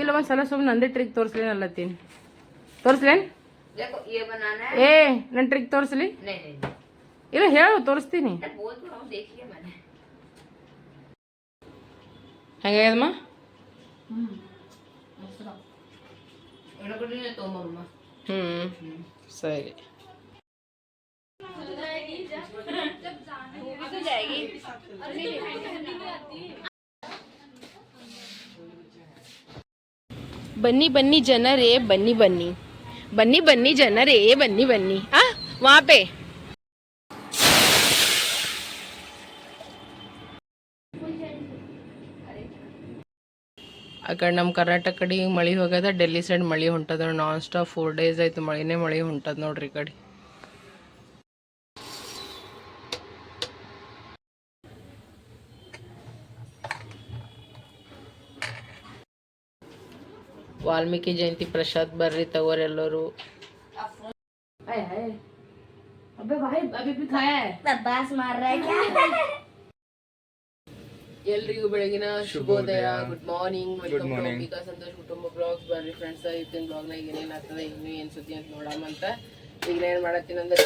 ಇಲ್ಲ ಒಂದು ಸಲ ಸುಮ್ಮನೆ ನಂದೇ ಟ್ರಿಕ್ ತೋರಿಸ್ಲೇನು? ಅಲ್ಲತ್ತೀನಿ ತೋರಿಸ್ಲೇನು ಏ ನನ್ನ ಟ್ರಿಕ್ ತೋರಿಸ್ಲಿ? ಇಲ್ಲ ಹೇಳು ತೋರಿಸ್ತೀನಿ. ಹೆಂಗಾಗ್ಯದಮ್ಮ? ಹ್ಞೂ ಸರಿ. ಬನ್ನಿ ಬನ್ನಿ ಜನರೇ, ಬನ್ನಿ ಬನ್ನಿ. ಬನ್ನಿ ಬನ್ನಿ ಜನರೇ, ಬನ್ನಿ ಬನ್ನಿ. ಆ, ವಾಪೆ. ಆ ಕಡೆ ನಮ್ಮ ಕರ್ನಾಟಕ ಕಡೆ ಮಳೆ ಹೋಗ್ಯದ, ಡೆಲ್ಲಿ ಸೈಡ್ ಮಳೆ ಹೊಂಟದ ನಾನ್ ಸ್ಟಾಪ್ ಫೋರ್ ಡೇಸ್ ಆಯ್ತು ಮಳೆನೇ ಮಳೆ ಹೊಂಟದ ನೋಡ್ರಿ ಈ ಕಡೆ. ವಾಲ್ಮೀಕಿ ಜಯಂತಿ ಪ್ರಸಾದ್ ಬರ್ರಿ ತಗೋರೆಲ್ಲರೂ ಎಲ್ರಿಗೂ ಬೆಳಗಿನ ಶುಭೋದಯ. Good morning welcome to Santosh ಕುಟುಂಬ ಬ್ಲಾಗ್ಸ್ ಬರ್ರಿ ಫ್ರೆಂಡ್ಸ್ ಇವತ್ತಿನ ಬ್ಲಾಗ್ನಾಗ ಏನೇನು ಆಗ್ತದೆ ಇನ್ನೂ ಏನು ಸುದ್ದಿ ಅಂತ ನೋಡಮ್ಮ ಅಂತ. ಈಗ ಏನು ಮಾಡತ್ತೀನಿ ಅಂದ್ರೆ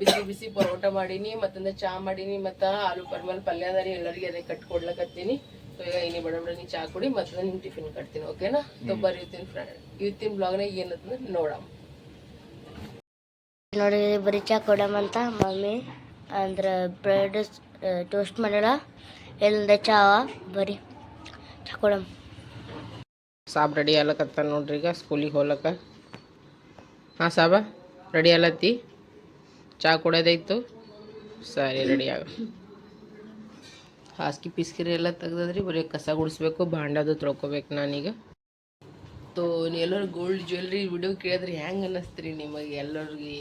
ಬಿಸಿ ಬಿಸಿ ಪರೋಟ ಮಾಡೀನಿ ಮತ್ತಂದ್ರೆ ಚಾ ಮಾಡೀನಿ ಮತ್ತು ಆಲೂ ಪರ್ಮಲ್ ಪಲ್ಯ ಅದ ಎಲ್ಲರಿಗೆ ಅದೇ ಕಟ್ಕೊಡ್ಲಕತ್ತೀನಿ. ಸೊ ಈಗ ಇಲ್ಲಿ ಬಡ ಬಡ ನೀ ಚಾ ಕುಡಿ ಮತ್ತೆ ನಿಮ್ಗೆ ಟಿಫಿನ್ ಕಟ್ತೀನಿ ಓಕೆನಾ ಸೊ ಇರ್ತೀನಿ ಇವತ್ತಿನ ಫ್ರೆಂಡ್ ಇವತ್ತಿನ ಬ್ಲಾಗ್ನಾಗ ಏನಂತಂದ್ರೆ ನೋಡಮ್ಮ ನೋಡಿ ಬರೀ ಚಾ ಕೊಡಮಂತ ಮಮ್ಮಿ. ಅಂದ್ರೆ ಬ್ರೆಡ್ ಟೋಸ್ಟ್ ಮಾಡಲ್ಲ. ಎಲ್ಲಿಂದ ಚಾವ ಬರಿ ಚಾ ಕೊಡಮ್. ಸಾಬ್ ರೆಡಿ ಆಗ್ಲಕತ್ತ ನೋಡ್ರಿ ಈಗ ಸ್ಕೂಲಿಗೆ ಹೋಗ್ಲಕ್ಕ ಹಾಂ ಸಾಬ? ರೆಡಿ ಆಗ್ಲತ್ತಿ? ಚಾ ಕುಡಿಯೋದೈತು? ಸರಿ ರೆಡಿ ಆಗ. ಹಾಸಿಗೆ ಪಿಸ್ಕಿರಿ ಎಲ್ಲ ತೆಗ್ದದ್ರಿ, ಬರೀ ಕಸ ಗುಡಿಸ್ಬೇಕು ಭಾಂಡದು ತೊಳ್ಕೊಬೇಕು ನಾನೀಗ. ತೋ ಎಲ್ಲರೂ ಗೋಲ್ಡ್ ಜ್ಯುವೆಲ್ರಿ ವಿಡಿಯೋ ಕೇಳಿದ್ರೆ ಹೆಂಗೆ ಅನ್ನಿಸ್ತೀರಿ ನಿಮಗೆ ಎಲ್ಲರಿಗೆ?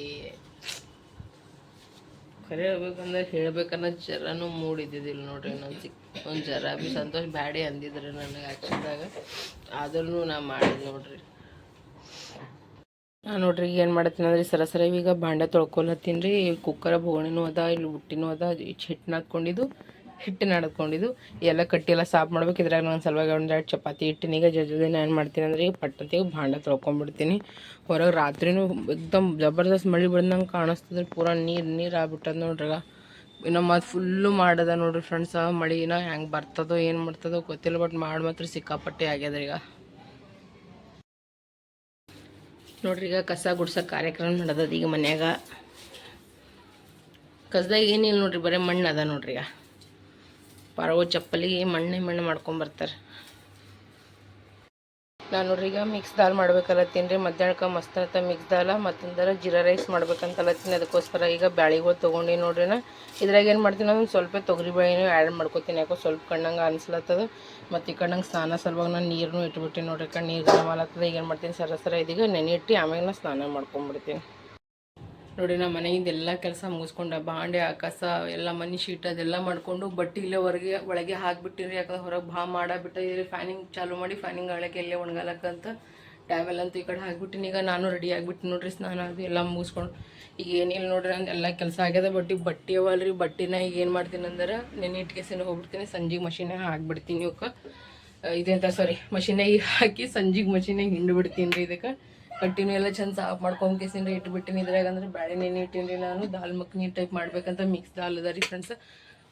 ಖರೆ ಹೇಳ್ಬೇಕಂದ್ರೆ ಹೇಳ್ಬೇಕನ್ನೋ ಜರನೂ ಮೂಡಿದ್ದಿದ್ದಿಲ್ಲ ನೋಡ್ರಿ ನನ್ನ ಒಂದು ಜರ ಬಿ ಸಂತೋಷ ಬ್ಯಾಡಿ ಅಂದಿದ್ರೆ ನನಗೆ ಹಚ್ಚಿದಾಗ ಆದ್ರೂ ನಾ ಮಾಡಿದೆ ನೋಡ್ರಿ. ನಾ ನೋಡ್ರಿ ಏನು ಮಾಡತ್ತೀನಿ ಅಂದ್ರೆ ಸರಸರ ಸರ ಈಗ ಭಾಂಡ ತೊಳ್ಕೊಲತ್ತೀನಿ ರೀ ಕುಕ್ಕರ ಬೋಣಿನೂ ಅದ, ಇಲ್ಲಿ ಬುಟ್ಟಿನೂ ಅದ ಹಿಟ್ಟು ನಾದ್ಕೊಂಡಿದ್ದು ಹಿಟ್ಟು ನಡ್ಕೊಂಡಿದ್ದು. ಎಲ್ಲ ಕಟ್ಟಿ ಎಲ್ಲ ಸಾಫ್ ಮಾಡ್ಬೇಕು. ಇದ್ರಾಗ ನಾನು ಸಲುವಾಗಿ ಒಂದು ಎರಡು ಚಪಾತಿ ಹಿಟ್ಟಿನೀಗ ದಿನ ಏನು ಮಾಡ್ತೀನಿ ಅಂದ್ರೆ ಈಗ ಪಟ್ಟಂತಿಗೆ ಭಾಂಡ ತೊಳ್ಕೊಂಡ್ಬಿಡ್ತೀನಿ. ಹೊರಗೆ ರಾತ್ರಿನೂ ಎಕ್ದಮ್ ಜಬರ್ದಸ್ತ್ ಮಳೆ ಬಿಡ್ದಂಗೆ ಕಾಣಿಸ್ತದೆ. ಪೂರ ನೀರು ನೀರು ಆಗ್ಬಿಟ್ಟದ ನೋಡ್ರಿ ಇನ್ನು ಮತ್ತು ಫುಲ್ಲು ಮಾಡದ ನೋಡ್ರಿ ಫ್ರೆಂಡ್ಸ್ ಮಳಿನ ಹೆಂಗೆ ಬರ್ತದೋ, ಏನು ಮಾಡ್ತದೋ ಗೊತ್ತಿಲ್ಲ ಬಟ್ ಮಾಡಿ ಮಾತ್ರ ಸಿಕ್ಕಾಪಟ್ಟೆ ಆಗ್ಯದ್ರಿ ಈಗ. ನೋಡ್ರಿ ಈಗ ಕಸ ಗುಡ್ಸೋ ಕಾರ್ಯಕ್ರಮ ನಡೆದದ ಈಗ ಮನ್ಯಾಗ. ಕಸದಾಗ ಏನಿಲ್ಲ ನೋಡ್ರಿ, ಬರೀ ಮಣ್ಣು ಅದ ನೋಡ್ರಿ ಈಗ. ಪರವ ಚಪ್ಪಲಿಗೆ ಮಣ್ಣೆ ಮಣ್ಣು ಮಾಡ್ಕೊಂಬರ್ತಾರೆ ನಾನು ನೋಡ್ರಿ, ಈಗ ಮಿಕ್ಸ್ ದಾಲ್ ಮಾಡ್ಬೇಕಲ್ಲತ್ತೀನಿ ರೀ. ಮಧ್ಯಾಹ್ನಕ್ಕೆ ಮಸ್ತ್ ಮಿಕ್ಸ್ ದಾಲ, ಮತ್ತೊಂದರ ಜೀರಾ ರೈಸ್ ಮಾಡ್ಬೇಕಂತಲತ್ತೀನಿ ಅದಕ್ಕೋಸ್ಕರ. ಈಗ ಬ್ಯಾಳಿಗಳು ತೊಗೊಂಡು ನೋಡ್ರಿ ನಾ. ಇದ್ರಾಗ ಏನು ಮಾಡ್ತೀನಿ ಒಂದು ಸ್ವಲ್ಪ ತೊಗರಿ ಬೇಳೆನೂ ಆ್ಯಡ್ ಮಾಡ್ಕೊತೀನಿ. ಯಾಕೋ ಸ್ವಲ್ಪ ಕಣ್ಣಂಗೆ ಅನ್ಸ್ಲತ್ತದ. ಮತ್ತು ಈ ಕಣ್ಣಂಗೆ ಸ್ನಾನ ಸಲುವಾಗಿ ನಾನು ನೀರನ್ನು ಇಟ್ಬಿಟ್ಟಿನಿ ನೋಡ್ರಿ ಕಣ್ಣು ನೀರು ಗರಮಾಲತ್ತದ ಈಗ ಏನು ಮಾಡ್ತೀನಿ, ಸರ ಸರ ಇದೀಗ ನೆನೆ ಇಟ್ಟು ಆಮೇಲೆ ನಾನು ಸ್ನಾನ ಮಾಡ್ಕೊಂಬಿಡ್ತೀನಿ. ನೋಡಿ, ನಮ್ಮ ಮನೆಯಿಂದ ಎಲ್ಲ ಕೆಲಸ ಮುಗಿಸ್ಕೊಂಡ. ಬಾಂಡೆ, ಆ ಕಸ, ಎಲ್ಲ ಮನೆ ಶೀಟ್ ಅದೆಲ್ಲ ಮಾಡಿಕೊಂಡು ಬಟ್ಟೆ ಇಲ್ಲೇ ಹೊರಗೆ, ಒಳಗೆ ಹಾಕ್ಬಿಟ್ಟಿನಿ. ಯಾಕಂದ್ರೆ ಹೊರಗೆ ಭಾ ಮಾಡಬಿಟ್ಟಿರಿ ಫ್ಯಾನಿಂಗ್ ಚಾಲು ಮಾಡಿ ಫ್ಯಾನಿಂಗ್ ಅಳಕ್ಕೆ ಇಲ್ಲೇ ಒಣಗಾಲಕ್ಕಂತ ಟ್ಯಾವೆಲ್ ಅಂತ ಈ ಕಡೆ ಹಾಕ್ಬಿಟ್ಟಿನಿ. ಈಗ ನಾನು ರೆಡಿ ಆಗಿಬಿಟ್ಟು ನೋಡ್ರಿ, ಸ್ನಾನ ಅದು ಎಲ್ಲ ಮುಗಿಸ್ಕೊಂಡು. ಈಗ ಏನಿಲ್ಲ ನೋಡ್ರಿ, ನಂದು ಎಲ್ಲ ಕೆಲಸ ಆಗ್ಯದ. ಬಟ್ ಈಗ ಬಟ್ಟೆ ಅವಲ್ರಿ, ಬಟ್ಟೆನ ಈಗ ಏನು ಮಾಡ್ತೀನಿ ಅಂದ್ರೆ ನೆನೆ ಇಟ್ಕೇಸಿನ ಹೋಗ್ಬಿಡ್ತೀನಿ. ಸಂಜೆಗೆ ಮಷೀನಾಗ ಹಾಕ್ಬಿಡ್ತೀನಿ ಇವಕ್ಕೆ. ಇದೆಂತ ಸಾರಿ ಮಷೀನಾಗ ಹಾಕಿ ಸಂಜೆಗೆ ಮಷೀನಾಗ ಹಿಂಡ್ಬಿಡ್ತೀನಿ ರೀ ಇದಕ್ಕೆ. ಕಟ್ಟಿನೂ ಎಲ್ಲ ಚಂದ ಸಾಫ್ ಮಾಡ್ಕೊಂಡು ಕೇಸಿಂದ ಇಟ್ಬಿಟ್ಟಿನಿ ಇದ್ರಾಗ ಅಂದ್ರೆ ಬ್ಯಾಳೆ ನೆನೆ ಇಟ್ಟಿನಿ ನಾನು, ದಾಲ್ ಮಕ್ನಿ ಟೈಪ್ ಮಾಡ್ಬೇಕಂತ ಮಿಕ್ಸ್ ದಾಲ್ ಅದ ರೀ ಫ್ರೆಂಡ್ಸ್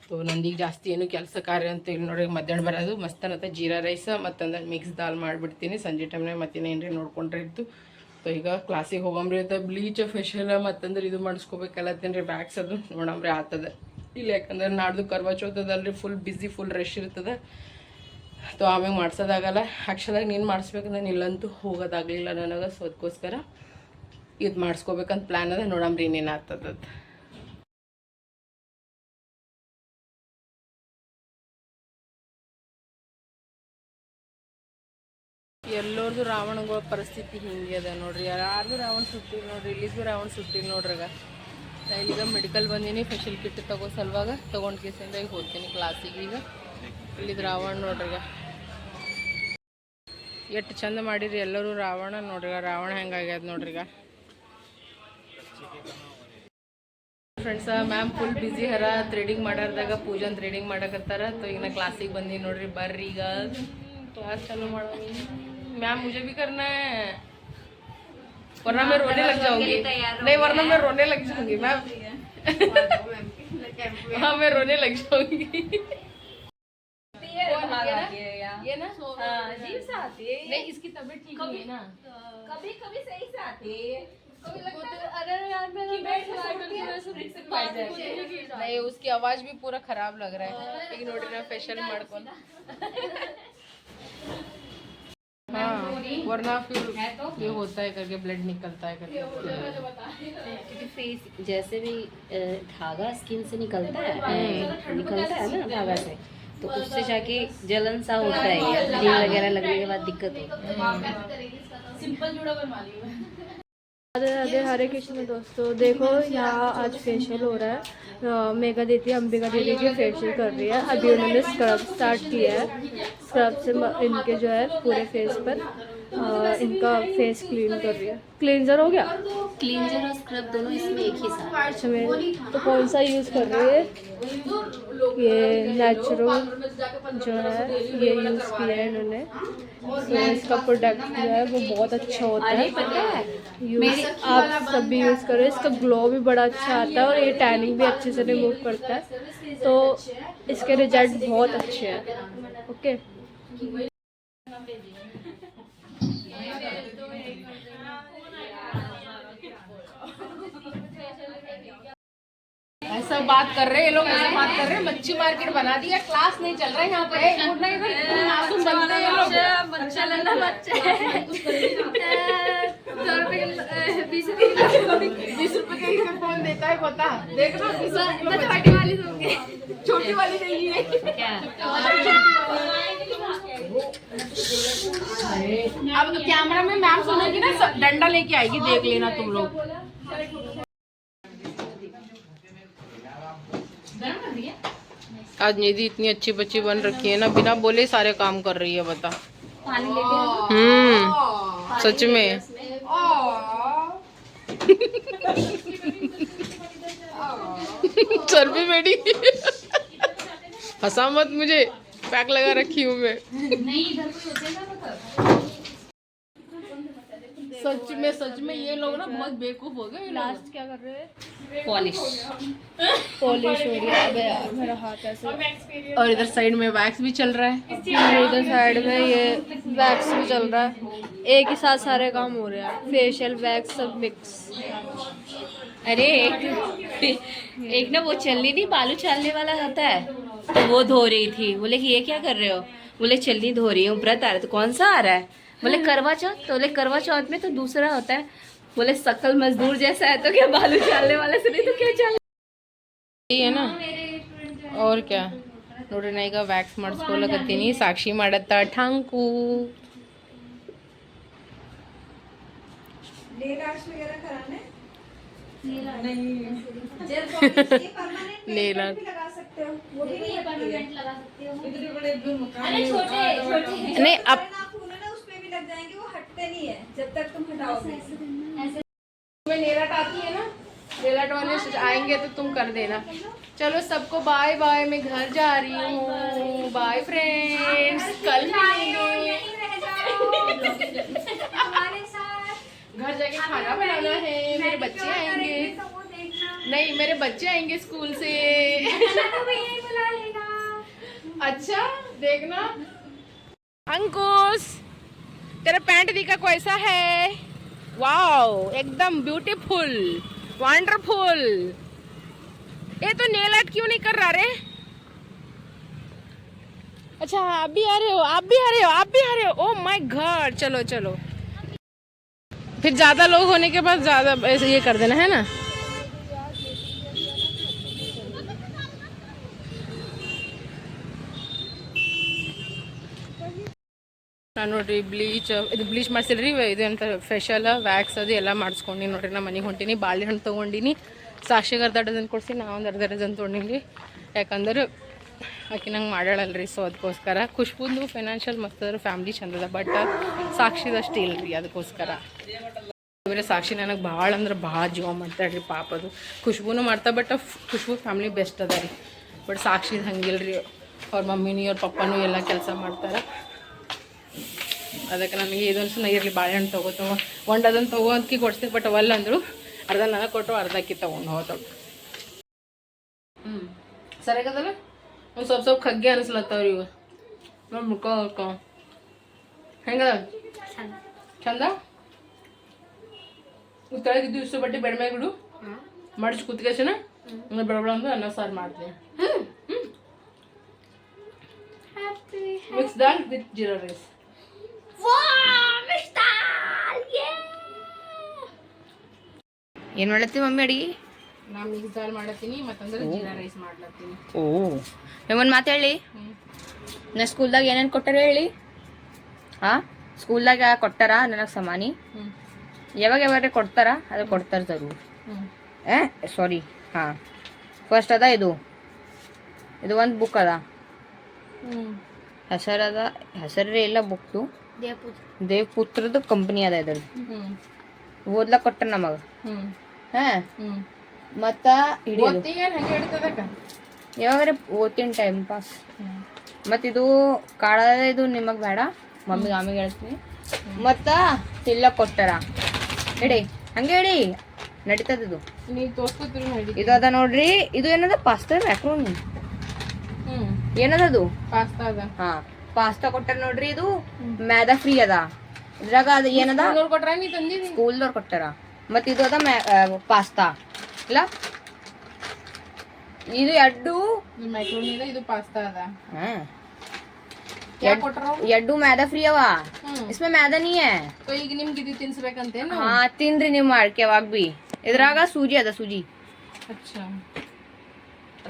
ಸೊ ನಂದೀಗ ಜಾಸ್ತಿ ಏನು ಕೆಲಸ ಕಾರ್ಯ ಅಂತ ಇಲ್ಲಿ ನೋಡಿ ಮಧ್ಯಾಹ್ನ ಬರೋದು ಮಸ್ತ್ ಅನ್ನತ್ತೆ ಜೀರಾ ರೈಸ್ ಮತ್ತಂದ್ರೆ ಮಿಕ್ಸ್ ದಾಲ್ ಮಾಡಿಬಿಡ್ತೀನಿ. ಸಂಜೆ ಟೈಮ್ನಾಗ ಮತ್ತೇನೇನ್ರಿ ನೋಡ್ಕೊಂಡ್ರೆ ಇತ್ತು ಸೊ ಈಗ ಕ್ಲಾಸಿಗೆ ಹೋಗಂಬ್ರಿ ಅಂತ ಬ್ಲೀಚ್ ಫೇಶಿಯಲ್ ಮತ್ತಂದ್ರೆ ಇದು ಮಾಡಿಸ್ಕೋಬೇಕಲ್ಲ ತಿನ್ರಿ ಬ್ಯಾಗ್ಸ್ ಅದು ನೋಡಂಬ್ರಿ ಆತದ. ಇಲ್ಲ ಯಾಕಂದ್ರೆ ನಾಡ್ದು ಕರ್ವಾ ಚೌತದಲ್ರಿ ಫುಲ್ ಬ್ಯುಸಿ ಫುಲ್ ರಶ್ ಇರ್ತದೆ. ಸೊ ಆಮೇಲೆ ಮಾಡ್ಸೋದಾಗಲ್ಲ. ಆ್ಯಕ್ಷನಾಗ ನೀನು ಮಾಡಿಸ್ಬೇಕಂದ್ರೆ ಇಲ್ಲಂತೂ ಹೋಗೋದಾಗಲಿಲ್ಲ ನನಗೆ, ಸೊ ಅದಕ್ಕೋಸ್ಕರ ಇದು ಮಾಡಿಸ್ಕೋಬೇಕಂತ ಪ್ಲ್ಯಾನ್ ಅದ. ನೋಡಂಬ್ರಿ ಇನ್ನೇನು ಆಗ್ತದ ಎಲ್ಲರದು ರಾವಣಗಳ ಪರಿಸ್ಥಿತಿ ಹಿಂಗೆ ಅದ ನೋಡ್ರಿ. ಯಾರ್ದು ರಾವಣ ಸುತ್ತಿ ನೋಡ್ರಿ ಇಲ್ಲಿಗೂ ರಾವಣ ಸುತ್ತಿ ನೋಡ್ರಿ ಈಗ. ಮೆಡಿಕಲ್ ಬಂದೀನಿ ಫೆಷಲ್ ಕಿಟ್ ತಗೋ ಸಲುವಾಗ ತಗೊಂಡು ಕೇಸಿಂದ ಈಗ ಹೋಗ್ತೀನಿ ಕ್ಲಾಸಿಗೆ ಈಗ. ಇಲ್ಲಿದು ರಾವಣ ನೋಡ್ರಿಗ ಎಷ್ಟು ಚಂದ ಮಾಡಿರಿ ಎಲ್ಲರೂ ರಾವಣ ನೋಡ್ರಿಗ ರಾವಣ ಹೆಂಗಾಗ್ಯದ ನೋಡ್ರಿಗ ಫ್ರೆಂಡ್ಸ ಮ್ಯಾಮ್ ಫುಲ್ ಬಿಸಿ ಹರ ಥ್ರೆಡಿಂಗ್ ಮಾಡಾರ್ದಾಗ ಪೂಜನ್ ಥ್ರೆಡಿಂಗ್ ಮಾಡಕತ್ತಾರ ಸೊ ಈಗ ನಾ ಕ್ಲಾಸಿಗೆ ಬಂದೀನಿ ನೋಡ್ರಿ ಬರ್ರಿ ಈಗ क्लास चालू मारो मैम मुझे भी करना है वरना मैं रोने लग जाऊंगी नहीं वरना मैं रोने लग जाऊंगी मैम हाँ मैं रोने लग जाऊंगी नहीं इसकी तबीयत ठीक नहीं है ना। कभी कभी सही से आती है। नहीं उसकी आवाज़ भी पूरा खराब लग रहा है। लेकिन ओडिना फेशियल मड़कोन हाँ वरना फिर ये होता है करके ब्लड निकलता है करके। क्योंकि फेस जैसे भी धागा स्किन से निकलता है निकलता है ना धागा से तो उससे जाके जलन सा होता है ये वगैरह लगने के बाद दिक्कत होती है। राधे राधे हरे कृष्ण दोस्तों देखो यहाँ आज फेशियल हो रहा है। मेगा मेघा दीदी अंबिका दीदी की फेशियल कर रही है। अभी उन्होंने स्क्रब स्टार्ट किया है। स्क्रब से इनके जो है पूरे फेस पर। अ, इनका फेस क्लीन कर रही है। क्लींजर हो गया? क्लींजर और स्क्रब दोनों इसमें एक ही साथ। अच्छा मैं तो कौन सा यूज़ कर रही है? ये नेचुरल जो है ये यूज़ किया है इन्होंने। तो इसका प्रोडक्ट जो है वो बहुत अच्छा होता है। यूज़ आप सब भी यूज़ करो इसका ग्लो भी बड़ा अच्छा आता है और ये टैनिंग भी अच्छे से रिमूव करता है। तो इसके रिज़ल्ट बहुत अच्छे हैं। Okay Amen. ऐसा बात कर रहे हैं ये लोग ऐसा बात कर रहे हैं। मच्छी मार्केट बना दिया क्लास नहीं चल रहा है यहाँ पे ए, उठना इधर, इतने मासूम बनते हैं लोग। बीस रुपए के लिए कौन देता है बता देख लो रुपए वाली छोटी वाली नहीं है। अब कैमरा में मैम सुनेगी ना डंडा लेके आएगी देख लेना तुम लोग। आज निधि इतनी अच्छी बच्ची बन रखी है ना, बिना बोले सारे काम कर रही है, बता। हम्म सच में। सर पे बैठी हंसा मत मुझे, पैक लगा रखी हूँ मैं। सच में सच में ये लोग ना बहुत बेवकूफ़ हो गए लास्ट क्या कर रहे हैं? पॉलिश पॉलिश हो रही है अबे यार मेरा हाथ ऐसे। और इधर साइड में वैक्स भी चल रहा है। और उधर साइड में ये वैक्स भी चल रहा है। एक ही साथ सारे काम हो रहे हैं। फेशियल वैक्स सब मिक्स अरे एक एक ना वो चलनी नहीं बालू चालने वाला होता है। तो वो धो रही थी। बोले कि ये क्या कर रहे हो? बोले चलनी धो रही हूँ व्रत आ रहा है। तो कौन सा आ रहा है? बोले करवा चौथ तो बोले करवा चौथ में तो दूसरा होता है बोले सकल मजदूर जैसा है तो क्या बालू चालने वाला से नहीं तो क्या चाल यही है ना और क्या ನೋಡ್ರಿ ನಾ ಈಗ ವ್ಯಾಕ್ಸ್ ಮಾಡಿಸ್ಕೊಳಕತ್ತೀನಿ ಸಾಕ್ಷಿ ಮಾಡತ್ತ ಠಾಂಕು नेल आर्ट नहीं अब में नेलट आती है ना? नेलट वाले आएँगे तो तुम कर देना। चलो सबको बाय बाय मैं घर जा रही हूँ। बाय फ्रेंड्स कल मिलेंगे। घर जाके खाना बनाना है मेरे बच्चे आएँगे। नहीं मेरे बच्चे आएँगे स्कूल से। अच्छा देखना। अंकुश! तेरा पैंट दिखा कैसा है। वाओ एकदम ब्यूटीफुल वंडरफुल ये तो नेल आर्ट क्यों नहीं कर रहा रे? अच्छा आप भी आ रहे हो, आप भी आ रहे हो, आप भी आ रहे हो। ओ माय गॉड चलो चलो। फिर ज़्यादा लोग होने के बाद ज़्यादा ऐसे ये कर देना, है ना? ನಾನು ನೋಡ್ರಿ ಬ್ಲೀಚ್ ಇದು ಬ್ಲೀಚ್ ಮಾಡ್ಸಿಲ್ರಿ ಇದು ಅಂತ ಫೆಷಲ್ ವ್ಯಾಕ್ಸ್ ಅದು ಎಲ್ಲ ಮಾಡಿಸ್ಕೊಂಡು ನೋಡ್ರಿ ನಾ ಮನೆಗೆ ಹೊಂಟೀನಿ ಬಾಳೆಹಣ್ಣು ತೊಗೊಂಡಿನಿ. ಸಾಕ್ಷಿಗೆ ಅರ್ಧ ಡಜನ್ ಕೊಡಿಸಿ ನಾ ಒಂದು ಅರ್ಧ ಡಜನ್ ತೊಗೊಂಡಿನಿ. ಯಾಕಂದ್ರೆ ಆಕೆ ನಂಗೆ ಮಾಡ್ಯಾಳಲ್ರಿ, ಸೊ ಅದಕ್ಕೋಸ್ಕರ ಖುಷ್ಬುಂದು ಫೈನಾನ್ಷಿಯಲ್ ಮಸ್ತ್ ಫ್ಯಾಮಿಲಿ ಚಂದದ ಬಟ್ ಸಾಕ್ಷಿದಷ್ಟು ಇಲ್ರಿ ಅದಕ್ಕೋಸ್ಕರ ಬೇರೆ ಸಾಕ್ಷಿ ನನಗೆ ಭಾಳ ಅಂದ್ರೆ ಭಾಳ ಜೀವ ಮಾಡ್ತಾಳ್ರಿ ಪಾಪ ಅದು. ಖುಷ್ಬೂನು ಮಾಡ್ತಾ ಬಟ್ ಖುಷ್ಬು ಫ್ಯಾಮ್ಲಿ ಬೆಸ್ಟ್ ಅದ ರೀ. ಬಟ್ ಸಾಕ್ಷಿದ ರೀ ಅವ್ರ ಮಮ್ಮಿನೂ, ಅವ್ರ ಪಪ್ಪನೂ ಎಲ್ಲ ಕೆಲಸ ಮಾಡ್ತಾರೆ. ಅದಕ್ಕೆ ನನಗೆ ಇದೊಂದು ಸುಮ್ಮನೆ ಇರಲಿ ಬಾಳೆಹಣ್ಣು ತಗೋ ತಗೋ. ಒಂದು ಅದನ್ನು ತಗೋ ಅಂತಕಿ ಕೊಡ್ಸ್ತೀವಿ ಬಟ್ ಅವಲ್ಲ ಅಂದರು ಅರ್ಧ ನನಗೆ ಕೊಟ್ಟು ಅರ್ಧಕ್ಕಿ ತೊಗೊಂಡು ಹೋದಳು ಹ್ಞೂ ಸರಿಯಾಗದಲ್ಲ? ಒಂದು ಸ್ವಲ್ಪ ಸ್ವಲ್ಪ ಖಗ್ಗೆ ಅನಿಸ್ಲತ್ತವ್ರಿ ಇವು ನೋಡಿ ಮುಖ ಮುಖ ಹೆಂಗದ? ಚಂದ. ಕೆಳಗಿದ್ದು ದಿವಸ ಬಟ್ಟೆ ಬೆಡ್ಮ್ಯಾಗಿಡು ಮಡ್ಚಿ ಕುತ್ಕೇಶನ? ಬೆಳಬಳ ಅಂದ್ರೆ ಅನ್ನ ಸಾರು ಮಾಡ್ತೀನಿ. Mix dal with jeera rice ಏನು ಮಾಡ್ಲತ್ತಿ ಮಮ್ಮಿ ಅಡಿಗೆ? ನಾನು ಮಿಕ್ಸ್ ದಾಲ್ ಮಾಡತ್ತೀನಿ ಮತ್ತಂದ್ರೆ ಜೀರಾ ರೈಸ್ ಮಾಡ್ಲತ್ತೀನಿ. ಓ. ಒಂದು ಮಾತು ಹೇಳಿ? ನಾ ಸ್ಕೂಲ್ದಾಗ ಏನೇನು ಕೊಟ್ಟಾರ ಹೇಳಿ. ಹಾಂ ಸ್ಕೂಲ್ದಾಗ ಕೊಟ್ಟಾರ ನನಗೆ ಸಮಾನಿ? ಹ್ಞೂ ಯಾವಾಗ ಯಾವಾಗ ಕೊಡ್ತಾರ ಅದು ಕೊಡ್ತಾರ ಜರೂರ್ ಏ ಸಾರಿ ಹಾಂ. ಫಸ್ಟ್ ಅದ ಇದು. ಇದು ಒಂದು ಬುಕ್ ಅದ. ಹೆಸರದ ಹೆಸರೇ ಇಲ್ಲ ಬುಕ್ದು ಪುತ್ರದ ಕಂಪ್ನಿ ಅದ ಇದ್ರದ್ದು ಹ್ಞೂ ಓದ್ಲಕ್ ಕೊಟ್ಟ ನಮಗೆ. ಹ್ಞೂ ಹಾಂ. ಮತ್ತು ಹಿಡಿಯೋದು. ಯಾವಾಗಾರ ಓದ್ತೀನಿ ಟೈಮ್ ಪಾಸ್ ಮತ್ತೆ ಇದು ಕಾಳ ಇದು ನಿಮಗೆ ಬೇಡ. ಮಮ್ಮಿಗೆ ಆಮೇಲೆ ಹೇಳ್ತೀನಿ. ಮತ್ತು ತಿಲ್ಲ ಕೊಟ್ಟಾರ ಇಡಿ ಹಂಗೆ ಇಡಿ ನಡೀತದ ಇದು. ಅದ ನೋಡ್ರಿ. ಇದು ಏನದ? ಪಾಸ್ತಾ ಮ್ಯಾಕ್ರೋನಿ ಹ್ಞೂ ಏನದದು ಪಾಸ್ತಾ ಅದ. ಹಾ. ಪಾಸ್ತಾ ಕೊಟ್ಟಾರ ನೋಡ್ರಿ ಇದು ಮ್ಯಾದ ಫ್ರೀ ಅದ. ಇದ್ರಾಗ ಅದ ಏನದ? ಸ್ಕೂಲ್ದವ್ರು ಕೊಟ್ಟಾರ. ಮತ್ತು ಇದು ಅದ ಮ್ಯಾ ಪಾಸ್ತಾ. ಇಲ್ಲ? ಇದು ಎಡ್ಡು ಇದು ಪಾಸ್ತಾ ಅದ. ಎಡ್ಡು ಮ್ಯಾದಾ ಫ್ರೀ ಅವ? ಇಸ್ಮೆ ಮ್ಯಾದ ನೀ? ಈಗ ನಿಮ್ಗೆ ಇದು ತಿನ್ಸ್ಬೇಕಂತೇನು ಹಾ ತಿನ್ರಿ ನೀವು ಮಾಡ್ಕೆ ಯಾವಾಗ ಬಿ. ಇದ್ರಾಗ ಸೂಜಿ ಅದ ಸೂಜಿ. ಅಚ್ಚಾ.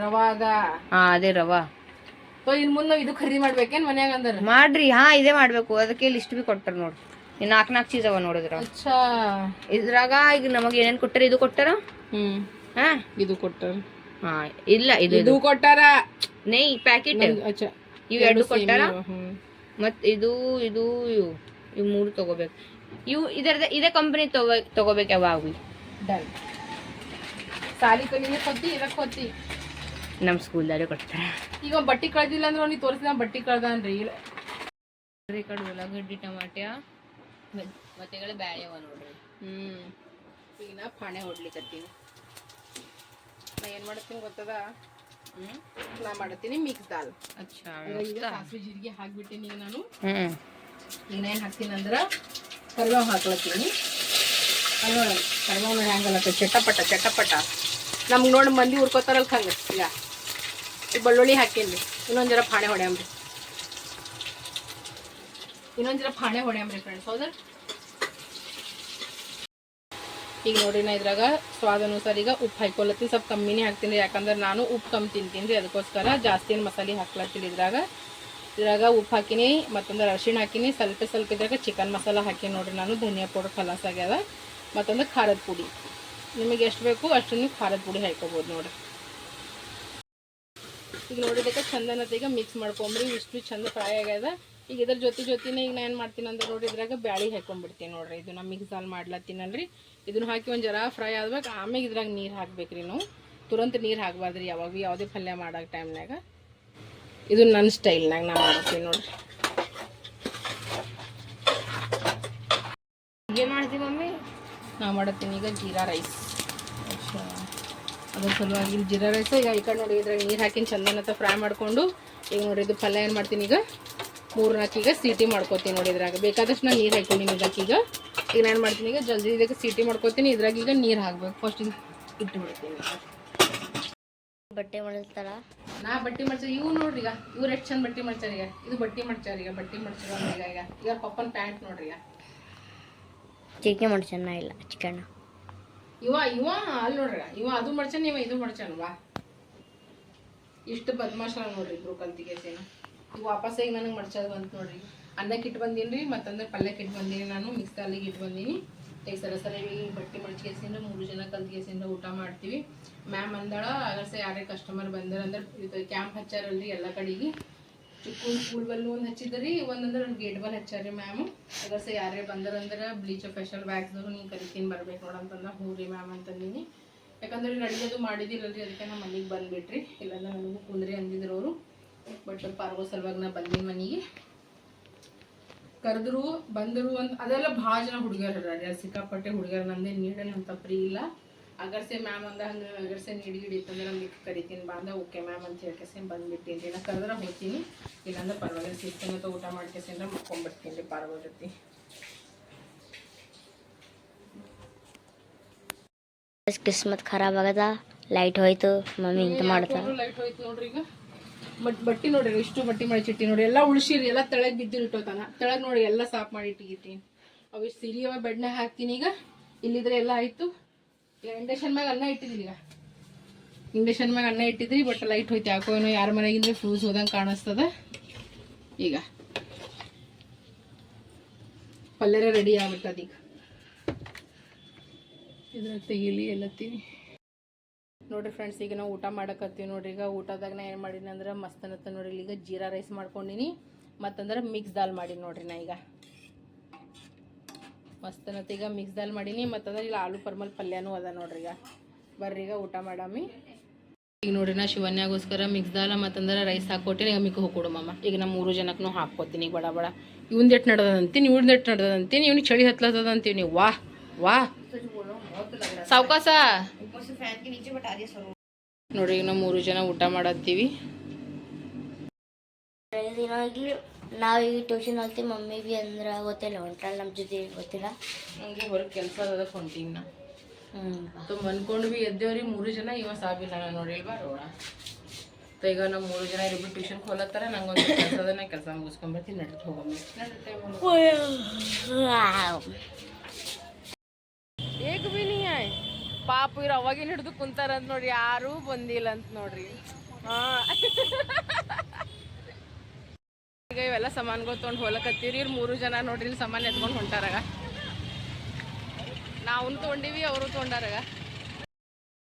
ರವಾ ಅದ. ಹಾ ಅದೇ ರವಾ. ಇನ್ ಮುಂದೆ ನಾವು ಇದು ಖರೀದಿ ಮಾಡ್ಬೇಕೇನ್ ಮನ್ಯಾಗ ಅಂದ್ರ? ಮಾಡ್ರಿ ಹಾ ಇದೇ ಮಾಡ್ಬೇಕು. ಅದಕ್ಕೆ ಲಿಸ್ಟ್ ಬಿ ಕೊಟ್ಟಾರ ನೋಡ್ರಿ ನಾಲ್ಕು ನಾಲ್ಕು ಚೀಸ್ ಅವ ನೋಡಿದ್ರ? ಅಚ್ಚಾ. ಇದ್ರಾಗ ಈಗ ನಮಗೆ ಏನೇನ್ ಕೊಟ್ಟಾರ ಇದು ಕೊಟ್ಟಾರ? ಹ್ಮ್. ಹಾ. ಇದು ಕೊಟ್ಟಾರ. ಹಾ ಇಲ್ಲ ಇದು ಇದು. ಕೊಟ್ಟಾರ? ನೈ ಪ್ಯಾಕೆಟ್ ಅಚ್ಚಾ. ಇವು ಎರಡು ಕೊಟ್ಟಾರ? ಮತ್ ಇದು ಇದು ಇವು. ಇವು ಮೂರು ತಗೋಬೇಕು. ಇವು ಇದರ ಇದೇ ಕಂಪನಿ ತಗೋ ತಗೋಬೇಕು ಯಾವಾಗ ಡನ್ ಸಾಲಿ ಕಲಿಗೆ ಕೊತ್ತಿ ಇದಕ್ಕೆ ಕೊತ್ತಿ. ನಮ್ಮ ಕೊಡ್ತಾರ ಈಗ ಬಟ್ಟಿ ಕಳ್ದಿಲ್ಲ ಅಂದ್ರೆ ಅವ್ನಿಗೆ ತೋರಿಸಿದ ಬಟ್ಟಿ ಕಳ್ದಾನ್ರಿ. ಈ ಕಡೆ ಉಳ್ಳಾಗಡ್ಡಿ ಟಮಾಟ್ಯ. ಮತ್ತೆಗಳ ಬ್ಯಾಳೆವ ನೋಡ್ರಿ. ಹ್ಮ್. ಈಗ ನಾ ಪಾಣೆ ಹೊಡ್ಲಿಕತ್ತೀನಿ. ನಾ ಏನ್ ಮಾಡ್ತೀನಿ ಗೊತ್ತದ? ಹ್ಮ್. ನಾ ಮಾಡತ್ತೀನಿ ಮಿಕ್ಸ್ ದಾಲ್. ಅಚ್ಚಾ ಸಾಸಿವೆ ಜೀರಿಗೆ ಹಾಕ್ಬಿಟ್ಟಿನಿ ನಾನು. ಹ್ಮ್. ಈಗ ಏನ್ ಹಾಕ್ತೀನಿ ಅಂದ್ರ ಕರಿಬೇವು ಹಾಕ್ಲತ್ತೀನಿ. ಕರಿಬೇವು ಕರಿಬೇವು ಚಟಪಟ ಚಟಪಟ. ನಮ್ಗೆ ನೋಡಿ ಮಂದಿ ಹುರ್ಕೋತಾರಲ್ಲ ಹಂಗ. ಈಗ. ಈ ಬೆಳ್ಳುಳ್ಳಿ ಹಾಕೇನ್ರಿ. ಇನ್ನೊಂದ್ ಜರ ಪಾಣೆ ಹೊಡ್ಯಾಂಬ್ರಿ ಇನ್ನೊಂದ್ ಜರ ಪಾಣೆ ಹೊಡೆಯಂಬ್ರಿ ಫ್ರೆಂಡ್ಸ್ ಹೌದಾ? ಈಗ ನೋಡ್ರಿ ನಾ ಇದ್ರಾಗ ಸ್ವಾದ ಅನುಸಾರ ಈಗ ಉಪ್ಪು ಹಾಕೊಳತ್ತೀನಿ ಸ್ವಲ್ಪ ಕಮ್ಮಿನೇ ಹಾಕ್ತೀನಿ ಯಾಕಂದ್ರೆ ನಾನು ಉಪ್ಪು ಕಮ್ಮಿ ತಿಂತೀನಿ ರೀ, ಅದಕ್ಕೋಸ್ಕರ ಜಾಸ್ತಿ ಏನು ಮಸಾಲೆ ಹಾಕ್ಲತ್ತೀನಿ ಇದ್ರಾಗ. ಇದ್ರಾಗ ಉಪ್ಪು ಹಾಕಿನಿ, ಮತ್ತೊಂದು ಅರಶಿಣ ಹಾಕಿನಿ, ಸ್ವಲ್ಪ ಸ್ವಲ್ಪ ಇದ್ರಾಗ ಚಿಕನ್ ಮಸಾಲ ಹಾಕಿ ನೋಡ್ರಿ ನಾನು, ಧನಿಯಾ ಪೌಡರ್ ಖಲಾಸ್ ಆಗ್ಯದ. ಮತ್ತೊಂದು ಖಾರದ ಪುಡಿ. ನಿಮಗೆ ಎಷ್ಟು ಬೇಕು ಅಷ್ಟು ನೀವು ಖಾರದ ಪುಡಿ ಹಾಕೋಬೋದು ನೋಡ್ರಿ. ಈಗ ನೋಡಿದಾಗ ಚಂದನತ್ತೀಗ ಮಿಕ್ಸ್ ಮಾಡ್ಕೊಂಬ್ರಿ, ಇಷ್ಟು ಚಂದ ಫ್ರೈ ಆಗ್ಯದ. ಈಗ ಇದ್ರ ಜೊತೆ ಜೊತೆನೇ ಈಗ ನಾ ಏನು ಮಾಡ್ತೀನಿ ಅಂದ್ರೆ ನೋಡ್ರಿ, ಇದ್ರಾಗ ಬ್ಯಾಳಿ ಹಾಕೊಂಡ್ಬಿಡ್ತೀನಿ ನೋಡ್ರಿ. ಇದು ನಮ್ಮ ಮಿಕ್ಸ್ ದಾಲ್ ಮಾಡ್ಲತ್ತೀನಲ್ರಿ. ಇದನ್ನ ಹಾಕಿ ಒಂದು ಜರ ಫ್ರೈ ಆದ್ಬೇಕು ಆಮೇಲೆ ಇದ್ರಾಗ ನೀರು ಹಾಕ್ಬೇಕ್ರಿ ನಾವು. ತುರಂತ ನೀರು ಹಾಕ್ಬಾರ್ದ್ರಿ ಯಾವಾಗ ಭೀ, ಯಾವುದೇ ಪಲ್ಯ ಮಾಡೋ ಟೈಮ್ನಾಗ ಇದು ನನ್ನ ಸ್ಟೈಲ್ನಾಗ ನಾ ಮಾಡ್ತೀನಿ ನೋಡ್ರಿ. ಏನು ಮಾಡ್ತೀನಿ ಮಮ್ಮಿ? ನಾ ಮಾಡತ್ತೀನಿ ಈಗ ಜೀರಾ ರೈಸ್ ಅದ್ರ ಸಲುವಾಗಿ ಜೀರಾ ರೈಸ್ ಈಗ ಈ ಕಡೆ ನೋಡಿ ಇದ್ರಾಗ ನೀರು ಹಾಕಿನ ಚಂದನತ್ತ ಫ್ರೈ ಮಾಡಿಕೊಂಡು, ಈಗ ನೋಡಿ ಇದು ಪಲ್ಯ ಏನು ಮಾಡ್ತೀನಿ ಈಗ. ಮೂರು ನಾಲ್ಕು ಈಗ ಸೀಟಿ ಮಾಡ್ಕೋತೀನಿ ನೋಡಿ ಇದ್ರಾಗ. ಬೇಕಾದಷ್ಟು ನಾನು ನೀರು ಹಾಕ್ತೀನಿ ಇದಕ್ಕೆ ಈಗ. ಈಗ ನಾನು ಮಾಡ್ತೀನಿ ಈಗ ಜಲ್ದಿ ಇದಕ್ಕೆ ಸೀಟಿ ಮಾಡ್ಕೋತೀನಿ ಇದ್ರಾಗ ಈಗ ನೀರು ಹಾಕ್ಬೇಕು. ಫಸ್ಟ್ ಇಟ್ಟು ಬಿಡ್ತೀನಿ. ಬಟ್ಟೆ ಮಡಲ್ತಾರ ನಾ ಬಟ್ಟಿ ಮಾಡ್ಸ ಇವು ನೋಡ್ರಿ ಈಗ. ಇವ್ರು ಎಷ್ಟು ಚಂದ ಬಟ್ಟಿ ಮಾಡ್ತಾರ ಈಗ. ಇದು ಬಟ್ಟಿ ಮಾಡ್ಸಾರ ಈಗ ಬಟ್ಟಿ ಮಾಡ್ಚಾರ ಈಗ ಈಗ. ಈಗ ಪಪ್ಪನ ಪ್ಯಾಂಟ್ ನೋಡ್ರಿ ಈಗ. ಚಿಕನ್ ಮಾಡಿ ಚೆನ್ನ ಇಲ್ಲ ಚಿಕನ್ ಇವ ಇವ ಅಲ್ಲಿ ನೋಡ್ರಿ ಇವ ಅದು ಮಡ್ಚಾನ ಇವ ಇದು ಮಡ್ಚಾನ ವಾ ಇಷ್ಟು ಬದ್ಮಾಶ ನೋಡ್ರಿ ಇಬ್ರು ಕಲ್ತಿಗೆ ಸೇನಾ. ವಾಪಸ್ ಈಗ ನನಗೆ ಮಡ್ಚೋದು ಬಂತು ನೋಡ್ರಿ. ಅನ್ನಕ್ಕೆ ಇಟ್ಟು ಬಂದೀನಿ ರೀ ಮತ್ತಂದ್ರೆ ಪಲ್ಯಕ್ಕೆ ಇಟ್ಟು ಬಂದೀನಿ ನಾನು ಮಿಕ್ಸ್ ಅಲ್ಲಿಗೆ ಇಟ್ಟು ಬಂದೀನಿ ಈಗ ಸರ ಸರ ಬಟ್ಟೆ ಮಡ್ಚಿಗೆಸಿಂದ ಮೂರು ಜನ ಕಲ್ತಿಗೆಸಿಂದ ಊಟ ಮಾಡ್ತೀವಿ. ಮ್ಯಾಮ್ ಅಂದಾಳ ಅಗರ್ಸೆ ಯಾರೇ ಕಸ್ಟಮರ್ ಬಂದಾರ ಅಂದ್ರೆ ಇದು ಕ್ಯಾಂಪ್ ಹಚ್ಚಾರಲ್ರಿ ಎಲ್ಲ ಕಡೆಗೆ. ಚಿಕ್ಕ ಸ್ಕೂಲ್ ಬಲ್ಲು ಒಂದು ಹಚ್ಚಿದ್ರಿ, ಒಂದಂದ್ರೆ ಗೇಟ್ ಬಲ್ ಹಚ್ಚಾರಿ ಮ್ಯಾಮ್ ಅಗರ್ಸೆ ಯಾರೇ ಬಂದರಂದ್ರೆ ಬ್ಲೀಚ್ ಫೇಶಿಯಲ್ ಬ್ಯಾಗ್ಸ್ದವ್ರು ನೀನು ಕರಿತೀನಿ ಬರ್ಬೇಕು ನೋಡಂತಂದ ಹ್ಞೂ ರೀ ಮ್ಯಾಮ್ ಅಂತಂದಿನಿ. ಯಾಕಂದ್ರೆ ಅಡುಗೆದು ಮಾಡಿದಿಲ್ಲಲ್ರಿ, ಅದಕ್ಕೆ ನಮ್ಮ ಮನೆಗೆ ಬಂದ್ಬಿಟ್ರಿ. ಇಲ್ಲಾಂದ್ರೆ ನನಗೂ ಕುಂದ್ರಿ ಅಂದಿದ್ರು ಅವರು. ಬಟ್ ಪಾರ್ಗೋ ಸಲುವಾಗಿ ನಾ ಬಂದಿನ ಮನೆಗೆ. ಕರೆದ್ರು ಬಂದರು ಅಂತ ಅದೆಲ್ಲ ಭಾಳ ಜನ ಹುಡುಗಿಯರು ಸಿಕ್ಕಾಪಟ್ಟೆ ಹುಡುಗಿಯರು ನಂದೇ ನೀಡಲ್ಲ ಅಂತ ಫ್ರೀ ಇಲ್ಲ. ಅಗರ್ಸೆ ಮ್ಯಾಮ್ ಅಂದ ಹಂಗೆ ಅಗರ್ಸೆ ನೀಡಿ ಗಿಡಿ ಇತ್ತಂದ್ರೆ ನಮ್ಗೆ ಕರಿತೀನಿ ಬಂದ ಓಕೆ ಮ್ಯಾಮ್ ಅಂತ ಹೇಳ್ಕೆಸಿ ರೀ ನಾ ಕರೆದ್ರೆ ಹೋಗ್ತೀನಿ. ಇಲ್ಲಾಂದ್ರೆ ಪರವಾಗಿಲ್ಲ ಸಿಕ್ತೀನಿ ಅಥವಾ ಊಟ ಮಾಡ್ಕೆಸಿ ಅಂದ್ರೆ ಮುಕ್ಕೊಂಡ್ಬಿಡ್ತೀನಿ ರೀ ಪರವಾಗಿರ್ತಿ ಜೊತೆ. ಕಿಸ್ಮತ್ ಖರಾಬ್ ಆಗದ. ಲೈಟ್ ಹೋಯ್ತು. ಮಮ್ಮಿ ಇಂತ ಮಾಡ್ತಾರೆ ಲೈಟ್ ಹೋಯ್ತು ನೋಡ್ರಿ ಈಗ. ಬಟ್ ಬಟ್ಟಿ ನೋಡ್ರಿ ಇಷ್ಟು ಬಟ್ಟಿ ಮಾಡಿ ಚಿಟ್ಟಿ ನೋಡಿ, ಎಲ್ಲ ಉಳ್ಸಿರಿ, ಎಲ್ಲ ತೆಳಗ್ ಬಿದ್ದು ತಳಗ್ ನೋಡಿ, ಎಲ್ಲ ಸಾಫ್ ಮಾಡಿ ಇಟ್ಟಿಗಿರ್ತೀನಿ ಅವು ಸಿರಿಯವ ಬೆಡ್ನಾಗ ಹಾಕ್ತೀನಿ ಈಗ. ಇಲ್ಲಿದ್ರೆ ಎಲ್ಲ ಆಯ್ತು. ಇಂಡಕ್ಷನ್ ಮ್ಯಾಗ ಅನ್ನ ಇಟ್ಟಿದ್ದೀನಿ ಈಗ. ಇಂಡಕ್ಷನ್ ಮ್ಯಾಗ ಅನ್ನ ಇಟ್ಟಿದ್ರಿ, ಬಟ್ ಲೈಟ್ ಹೋಯ್ತು. ಯಾಕೋ ಏನೋ ಯಾರ ಮನೆಗಿಂದ್ರೆ ಫ್ಯೂಸ್ ಹೋದಂಗೆ ಕಾಣಿಸ್ತದ. ಈಗ. ಪಲ್ಯರ ರೆಡಿ ಆಗ್ಬಿಟ್ಟದ ಈಗ ಇದ್ರ ತೆಗಿಲಿ ಎಲ್ಲತ್ತೀನಿ ನೋಡ್ರಿ ಫ್ರೆಂಡ್ಸ್ ಈಗ ನಾವು ಊಟ ಮಾಡಕತ್ತೀವಿ ನೋಡ್ರಿ. ಈಗ ಊಟದಾಗ ನಾ ಏನು ಮಾಡೀನಿ ಅಂದ್ರೆ ಮಸ್ತನತ್ತ ನೋಡ್ರಿ ಇಲ್ಲಿ ಈಗ ಜೀರಾ ರೈಸ್ ಮಾಡ್ಕೊಂಡಿನಿ. ಮತ್ತಂದ್ರೆ ಮಿಕ್ಸ್ ದಾಲ್ ಮಾಡೀನಿ ನೋಡ್ರಿ ನಾ ಈಗ. ಮಸ್ತನತ್ತ ಈಗ ಮಿಕ್ಸ್ ದಾಲ್ ಮಾಡೀನಿ. ಮತ್ತಂದ್ರೆ ಇಲ್ಲಿ ಆಲೂ ಪರ್ಮಲ್ ಪಲ್ಯನೂ ಅದ ನೋಡ್ರಿ ಈಗ. ಬರ್ರಿ ಈಗ ಊಟ ಮಾಡಾಮಿ. ಈಗ ನೋಡ್ರಿ ನಾ ಶಿವನ್ಯಾಗೋಸ್ಕರ ಮಿಕ್ಸ್ ದಾಲ ಮತ್ತಂದ್ರೆ ರೈಸ್ ಹಾಕೊಟ್ಟಿನಿ. ಈಗ ಮಿಕ್ಕ ಹೋಗ್ಕೊಡು ಮಮ್ಮ ಈಗ ನಮ್ಮ ಮೂರು ಜನಕ್ಕೂ ಹಾಕ್ಕೊತೀನಿ ಈಗ ಬಡ ಬಡ. ಇವಂದು ಎಟ್ಟು ನಡ್ದದಂತೀನಿ ಇವ್ನ ಎಟ್ ನಡ್ದದಂತೀನಿ ಇವ್ನಿಗೆ ಚಳಿ ಹತ್ಲತ್ತದ ಅಂತೀವಿ ನೀವು. ವಾ ವಾ ಸಾವ್ಕಾಸ. ನೋಡ್ರಿ ಈಗ ನಾವು ಮೂರು ಜನ ಊಟ ಮಾಡತ್ತೀವಿ. ನಾವು ಈಗ ಟ್ಯೂಷನ್ ಹೋಗ್ತೀವಿ ಮಮ್ಮಿ ಬಿ ಅಂದ್ರೆ ಗೊತ್ತಿಲ್ಲ ಹೊಂಟಾಳ ನಮ್ಮ ಜೊತೆ ಗೊತ್ತಿಲ್ಲ. ಹಂಗೆ ಹೊರಗೆ ಕೆಲಸ ಅದ ಹೊಂಟೀನಿ ನಾ ಹ್ಞೂ ತುಂಬ ಅನ್ಕೊಂಡು ಬಿ ಎದ್ದೇವ್ರಿ ಮೂರು ಜನ ಇವ ಸಾಬಿಲ್ಲ ನಾನು ನೋಡಿಲ್ವಾ ರೋಣ? ಈಗ ನಾವು ಮೂರು ಜನ ಇಬ್ಬರು ಟ್ಯೂಷನ್ ಹೋಲತ್ತಾರ ನಂಗೊಂದು ಕೆಲಸ ಅದ ನಾ ಕೆಲಸ ಮುಗಿಸ್ಕೊಂಬರ್ತೀನಿ ನಡ್ದು ಹೋಗಮ್ಮಿ ಏಕ ಬಿ ನೀ ಆಯ್. ಪಾಪ ಇವ್ರು ಅವಾಗಿನ ಹಿಡಿದು ಕುಂತಾರ ಅಂತ ನೋಡಿ ಯಾರೂ ಬಂದಿಲ್ಲ ಅಂತ ನೋಡ್ರಿ ಹಾ ಈಗ ಇವೆಲ್ಲ ಸಾಮಾನ್ಗಳು ತೊಗೊಂಡು ಹೋಲಕತ್ತೀರಿ ಇವ್ರು ಮೂರು ಜನ ನೋಡ್ರಿ ಇಲ್ಲಿ ಸಾಮಾನು ಎತ್ಕೊಂಡು ಹೊಂಟಾರಾಗ ನಾವು ತೊಗೊಂಡಿವಿ ಅವರು ತೊಗೊಂಡಾರಾಗ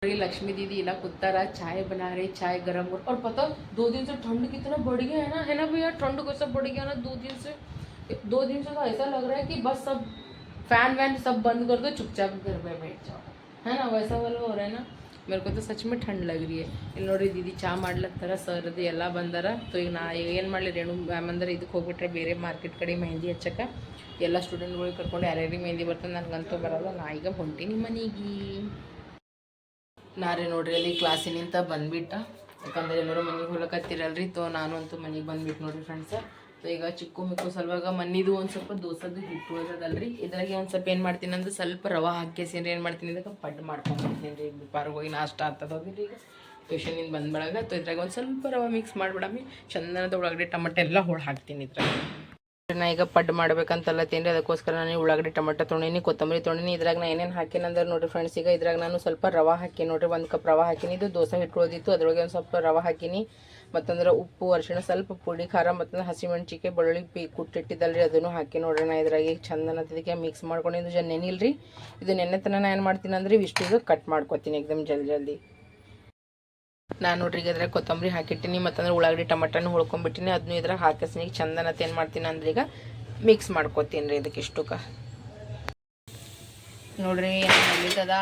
लक्ष्मी दीदी इला कुत्ता रहा चाय बना रही चाय गरम कर और पता दो दिन से ठंड कितना बढ़ गया है ना है ना भैया ठंड कैसा बढ़ गया ना दो दिन से दो दिन से तो ऐसा लग रहा है कि बस सब फैन वैन सब बंद कर दो चुपचाप घर पे बैठ जाओ है ना वैसा वाला हो रहा है ना मेरे को तो सच में ठंड लग रही है ಇಲ್ಲಿ ನೋಡ್ರಿ ದೀದಿ ಚಾ ಮಾಡ್ಲತ್ತಾರ ಸರ್ದು ಎಲ್ಲ ಬಂದಾರ ಸೊ ಈಗ ನಾ ಏನು ಮಾಡಲಿ ರೇಣು ಮ್ಯಾಮ್ ಅಂದ್ರೆ ಇದಕ್ಕೆ ಹೋಗ್ಬಿಟ್ರೆ ಬೇರೆ ಮಾರ್ಕೆಟ್ ಕಡೆ ಮೆಹಂದಿ ಹಚ್ಚಕ್ಕೆ ಎಲ್ಲ ಸ್ಟೂಡೆಂಟ್ಗಳಿಗೆ ಕರ್ಕೊಂಡು ಯಾರ್ಯಾರಿಗೆ ಮೆಹಂದಿ ಬರ್ತದೆ ನನಗಂತೂ ಬರಲ್ಲ ನಾ ಈಗ ಹೊಂಟೀನಿ ಮನೆಗೆ ನಾರೇ ನೋಡ್ರಿ ಅಲ್ಲಿ ಕ್ಲಾಸಿನಿಂದ ಬಂದ್ಬಿಟ್ಟ ಯಾಕಂದ್ರೆ ಎಲ್ಲರೂ ಮನೆಗೆ ಹೋಗಕತ್ತಿರಲ್ರಿ ತೋ ನಾನು ಅಂತೂ ಮನೆಗೆ ಬಂದ್ಬಿಟ್ಟು ನೋಡ್ರಿ ಫ್ರೆಂಡ್ಸ್ ಸೊ ಈಗ ಚಿಕ್ಕು ಮಿಕ್ಕು ಸಲುವಾಗ ಮನಿದು ಒಂದು ಸ್ವಲ್ಪ ದೋಸದ್ದು ಹಿಟ್ಟು ರೀ ಇದ್ರಾಗೆ ಒಂದು ಸ್ವಲ್ಪ ಏನು ಮಾಡ್ತೀನಿ ಅಂದ್ರೆ ಸ್ವಲ್ಪ ರವೆ ಹಾಕ್ಯಸೀನಿ ಏನು ಮಾಡ್ತೀನಿ ಇದಕ್ಕೆ? ಪಡ್ಡು ಮಾಡ್ಕೊಂಡ್ಬಿಡ್ತೀನಿ ರೀ. ಪಾರ್ಗೆ ಹೋಗಿ ನಾಷ್ಟ ಆಗ್ತದೋಗಿರಿ ಈಗ. ಟ್ಯೂಷನಿಂದ ಬಂದ್ಬಳಗ ತೊ ಇದ್ರಾಗ ಒಂದು ಸ್ವಲ್ಪ ರವೆ ಮಿಕ್ಸ್ ಮಾಡಿಬಿಡಮಿ. ಚಂದನದ ಒಳಗಡೆ ಟಮಟೆ ಎಲ್ಲ ಹೋಳು ಹಾಕ್ತೀನಿ ಇದ್ರಾಗ. ನಾ ಈಗ ಪಡ್ಡು ಮಾಡ್ಬೇಕಂತಲ್ಲ ತಿನ್ರಿ. ಅದಕ್ಕೋಸ್ಕರ ನಾನು ಉಳ್ಳಾಗಡ್ಡಿ, ಟೊಮೆಟೊ ತೊಗೊಂಡಿನಿ ಕೊತ್ತಂಬರಿ ತೊಗೊಂಡಿನಿ ಇದ್ರಾಗ ನಾ ಏನೇನು ಹಾಕಿನ ಅಂದ್ರೆ ನೋಡ್ರಿ ಫ್ರೆಂಡ್ಸ್ ಈಗ ಇದ್ರಾಗ ನಾನು ಸ್ವಲ್ಪ ರವೆ ಹಾಕಿ ನೋಡಿರಿ. ಒಂದು ಕಪ್ ರವೆ ಹಾಕಿನಿ ಇದು ದೋಸೆ ಹಿಟ್ಟು ಅದ್ರೊಳಗೆ ಒಂದು ಸ್ವಲ್ಪ ರವೆ ಹಾಕಿನಿ. ಮತ್ತಂದ್ರೆ ಉಪ್ಪು, ಅರಿಶಿಣ ಸ್ವಲ್ಪ ಪುಡಿ, ಖಾರ ಮತ್ತು ಹಸಿಮೆಣ್ಸಿಕೆ ಬೆಳ್ಳುಳ್ಳಿ ಪಿ ಕುಟ್ಟಿಟ್ಟಿದ್ದಲ್ರಿ, ಅದನ್ನು ಹಾಕಿ ನೋಡೋಣ ಇದ್ರಾಗ ಚಂದನ ಇದಕ್ಕೆ ಮಿಕ್ಸ್ ಮಾಡ್ಕೊಂಡು ಇದು ಜನ ನೆನಿಲ್ರಿ. ಇದು ನೆನೆ ತನ ನಾ ಏನು ಮಾಡ್ತೀನಿ ಅಂದ್ರೆ ಇಷ್ಟು ಕಟ್ ಮಾಡ್ಕೊತೀನಿ ಎಕ್ದಮ್ ಜಲ್ದಿ ಜಲ್ದಿ. ನಾನು ನೋಡ್ರಿ ಈಗ ಅದ್ರಾಗ ಕೊತ್ತಂಬರಿ ಹಾಕಿಟ್ಟಿನಿ, ಮತ್ತಂದ್ರೆ ಉಳ್ಳಾಗಡ್ಡಿ ಟಮಟನು ಹುಳ್ಕೊಂಡ್ಬಿಟ್ಟಿನಿ ಅದನ್ನು ಇದ್ರಾಗ ಹಾಕಿಸ್ನಿ. ಈಗ ಚಂದನತ್ ಏನು ಮಾಡ್ತೀನಿ ಅಂದ್ರೆ ಈಗ ಮಿಕ್ಸ್ ಮಾಡ್ಕೊತೀನಿ ರೀ ಇದಕ್ಕೆ ಇಷ್ಟುಕ ನೋಡ್ರಿ ಎಣ್ಣೆ ನಳಿತದ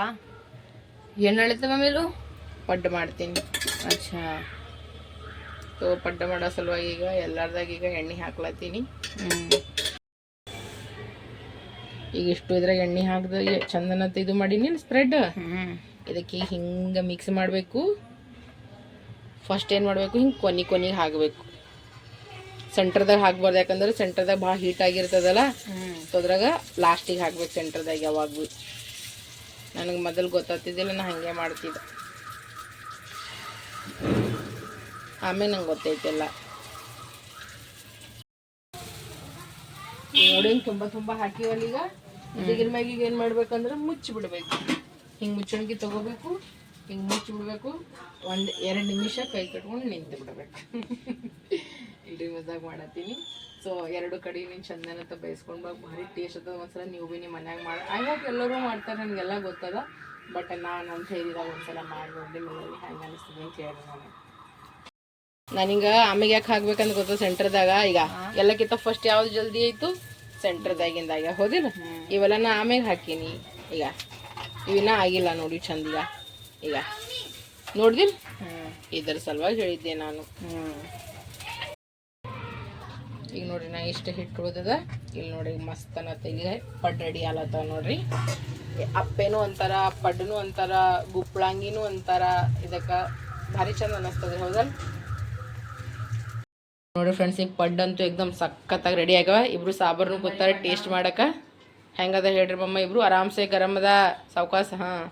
ಎಣ್ಣೆ ನಳಿತದ ಮೇಲೂ ಪಡ್ಡು ಮಾಡ್ತೀನಿ. ಅಚ್ಚಾ. ಸೊ ಪಡ್ಡ ಮಾಡೋ ಸಲುವಾಗಿ ಈಗ ಎಲ್ಲಾರ್ದಾಗ ಈಗ ಎಣ್ಣೆ ಹಾಕ್ಲತ್ತೀನಿ. ಈಗ ಇಷ್ಟು ಇದ್ರಾಗ ಎಣ್ಣೆ ಹಾಕ್ದ ಚಂದನ ಇದು ಮಾಡೀನಿ ಸ್ಪ್ರೆಡ್ ಇದಕ್ಕೆ ಹಿಂಗೆ ಮಿಕ್ಸ್ ಮಾಡಬೇಕು. ಫಸ್ಟ್ ಏನು ಮಾಡಬೇಕು ಹಿಂಗೆ ಕೊನೆ ಕೊನೆಗೆ ಹಾಕಬೇಕು. ಸೆಂಟ್ರದಾಗ ಹಾಕ್ಬಾರ್ದು ಯಾಕಂದ್ರೆ ಸೆಂಟ್ರದಾಗ ಭಾಳ ಹೀಟ್ ಆಗಿರ್ತದಲ್ಲ? ಸೊ ಅದ್ರಾಗ ಲಾಸ್ಟಿಗೆ ಹಾಕ್ಬೇಕು ಸೆಂಟ್ರದಾಗ ಯಾವಾಗ ಭೀ ನನಗೆ ಮೊದಲು ಗೊತ್ತಾಗ್ತಿದ್ದಿಲ್ಲ ನಾನು ಹಾಗೆ ಮಾಡ್ತಿದ್ದೆ. ಆಮೇಲೆ ನಂಗೆ ಗೊತ್ತೈತೆಲ್ಲ. ನೋಡಿ ತುಂಬ ತುಂಬ ಹಾಕಿವಲ್ಲ ಈಗ. ಇದ್ರ ಮ್ಯಾಗ ಈಗ ಏನು ಮಾಡ್ಬೇಕಂದ್ರೆ ಮುಚ್ಚಿ ಬಿಡ್ಬೇಕು ಹಿಂಗೆ ಮುಚ್ಚಣಿಗೆ ತಗೋಬೇಕು ಹಿಂಗೆ ಮುಚ್ಚಿ ಬಿಡಬೇಕು ಒಂದು ಎರಡು ನಿಮಿಷ ಕೈ ಕಟ್ಕೊಂಡು ನಿಂತು ಬಿಡ್ಬೇಕು ಇಲ್ರಿ ಮಜಾಗ ಮಾಡತ್ತೀನಿ. ಸೊ ಎರಡು ಕಡೆ ನೀನು ಚಂದನ ಅಂತ ಬಯಸ್ಕೊಂಡು ಬಾಗ ಭಾರಿ ಟೇಸ್ಟ್ ಅದ. ಒಂದ್ಸಲ ನೀವು ಭೀ ನಿಮ್ಮ ಮನ್ಯಾಗ ಮಾಡಿ. ಐ ಹೋಪ್ ಎಲ್ಲರೂ ಮಾಡ್ತಾರೆ. ನನಗೆಲ್ಲ ಗೊತ್ತದ. ಬಟ್ ನಾನು ಅಂತ ಹೇಳಿದಾಗ ಒಂದ್ಸಲ ಮಾಡಿ ನೋಡಿ ನಿಮಗೆ ಹೆಂಗೆ ಅನಿಸ್ತದೆ ಅಂತ ಹೇಳಿ ನಾನು. ನಾನೀಗ ಆಮೇಲೆ ಯಾಕೆ ಹಾಕ್ಬೇಕಂತ ಗೊತ್ತ? ಸೆಂಟರ್ದಾಗ ಈಗ ಎಲ್ಲಕ್ಕಿಂತ ಫಸ್ಟ್ ಯಾವ್ದು ಜಲ್ದಿ ಆಯ್ತು? ಸೆಂಟರ್ದಾಗಿಂದಾಗ ಹೋದಿಲ್ಲ ಇವೆಲ್ಲ ನಾ ಆಮೇಲೆ ಹಾಕೀನಿ. ಈಗ ಇವಿನ್ನ ಆಗಿಲ್ಲ ನೋಡಿ ಚಂದ ಈಗ ನೋಡ್ದಿಲ್ ಇದ್ರ ಸಲುವಾಗಿ ಹೇಳಿದ್ದೆ ನಾನು. ಈಗ ನೋಡ್ರಿ ನಾ ಇಷ್ಟು ಹಿಟ್ಟು ಉಳ್ದದ ಇಲ್ಲಿ ನೋಡಿ ಮಸ್ತ್ ಅನ್ನತ್ತ ಪಡ್ ರೆಡಿ ಆಲತ್ತವ ನೋಡ್ರಿ. ಅಪ್ಪೇನು ಅಂತಾರ ಪಡ್ಡನು ಅಂತಾರ ಗುಪ್ಪಳಂಗಿನೂ ಅಂತಾರ ಇದಕ್ಕೆ ಭಾರಿ ಚಂದ ಅನ್ನಿಸ್ತದೆ ಹೌದಲ್ಲ ನೋಡಿ ಫ್ರೆಂಡ್ಸ್ ಈಗ ಪಡ್ ಅಂತೂ ಎಕ್ದಮ್ ಸಖತ್ತಾಗಿ ರೆಡಿ ಆಗ್ಯಾವ. ಇಬ್ರು ಸಾಬರ್ನು ಕೂತಾರೆ ಟೇಸ್ಟ್ ಮಾಡಕ್ಕೆ ಹೆಂಗದ ಹೇಳ್ರಿ ಮಮ್ಮ ಇಬ್ರು ಆರಾಮ್ಸೆ ಗರಮ್ ಅದ. ಸಾವಕಾಸ ಹಾಂ.